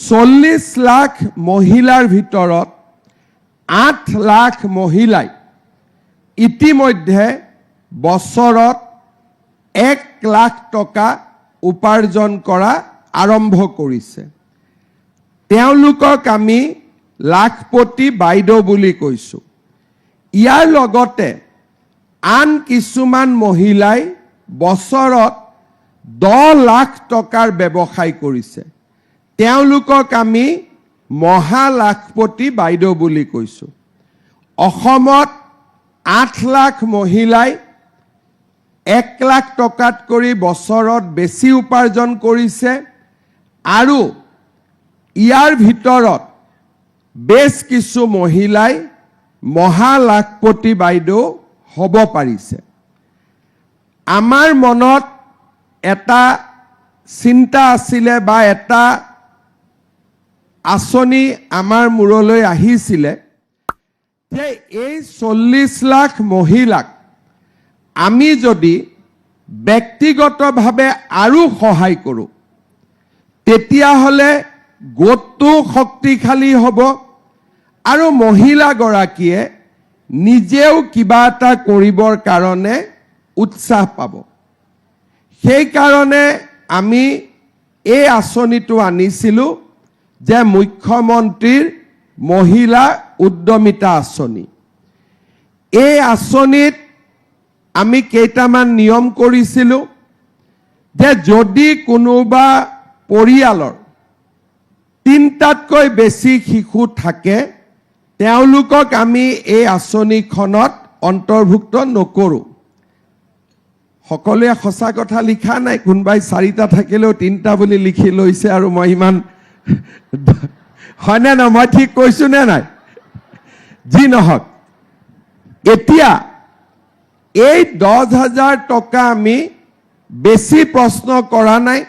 চল্লিছ লাখ মহিলাৰ ভিতৰত আঠ লাখ মহিলাই ইতিমধ্যে বছৰত এক লাখ টকা উপাৰ্জন কৰা আৰম্ভ কৰিছে। তেওঁলোকক আমি লাখপতি বাইদেউ বুলি কৈছোঁ। ইয়াৰ লগতে আন কিছুমান মহিলাই বছৰত দহ লাখ টকাৰ ব্যৱসায় কৰিছে। তেওঁলোকক আমি মহা লাখপতি বাইদেউ বুলি কৈছোঁ। অসমত আঠ লাখ মহিলাই এক লাখ টকাত কৰি বছৰত বেছি উপাৰ্জন কৰিছে আৰু ইয়াৰ ভিতৰত বেছ কিছু মহিলাই মহা লাখপতি বাইদেউ হ'ব পাৰিছে। আমাৰ মনত এটা চিন্তা আছিলে বা এটা আঁচনি আমাৰ মূৰলৈ আহিছিলে। যে এই চল্লিছ লাখ মহিলাক আমি যদি ব্যক্তিগতভাৱে আৰু সহায় কৰোঁ তেতিয়াহ'লে গোটটো শক্তিশালী হ'ব আৰু মহিলাগৰাকীয়ে নিজেও কিবা এটা কৰিবৰ কাৰণে উৎসাহ পাব। সেইকাৰণে আমি এই আঁচনিটো আনিছিলোঁ। যে মুখ্যমন্ত্ৰীৰ মহিলা উদ্যমিতা আঁচনি এই আঁচনিত আমি কেইটামান নিয়ম কৰিছিলোঁ যে যদি কোনোবা পৰিয়ালৰ তিনিটাতকৈ বেছি শিশু থাকে, তেওঁলোকক আমি এই আঁচনিখনত অন্তৰ্ভুক্ত নকৰোঁ। সকলোৱে সঁচা কথা লিখা নাই, কোনোবাই চাৰিটা থাকিলেও তিনিটা বুলি লিখি লৈছে আৰু মই ইমান হয়নে নহয় মই ঠিক কৈছোঁ নে নাই? যি নহওক, এতিয়া এই দহ হাজাৰ টকা আমি বেছি প্ৰশ্ন কৰা নাই।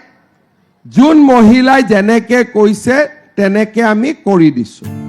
যোন মহিলাই যেনেকে কৈছে, তেনেকে আমি কৰি দিছোঁ।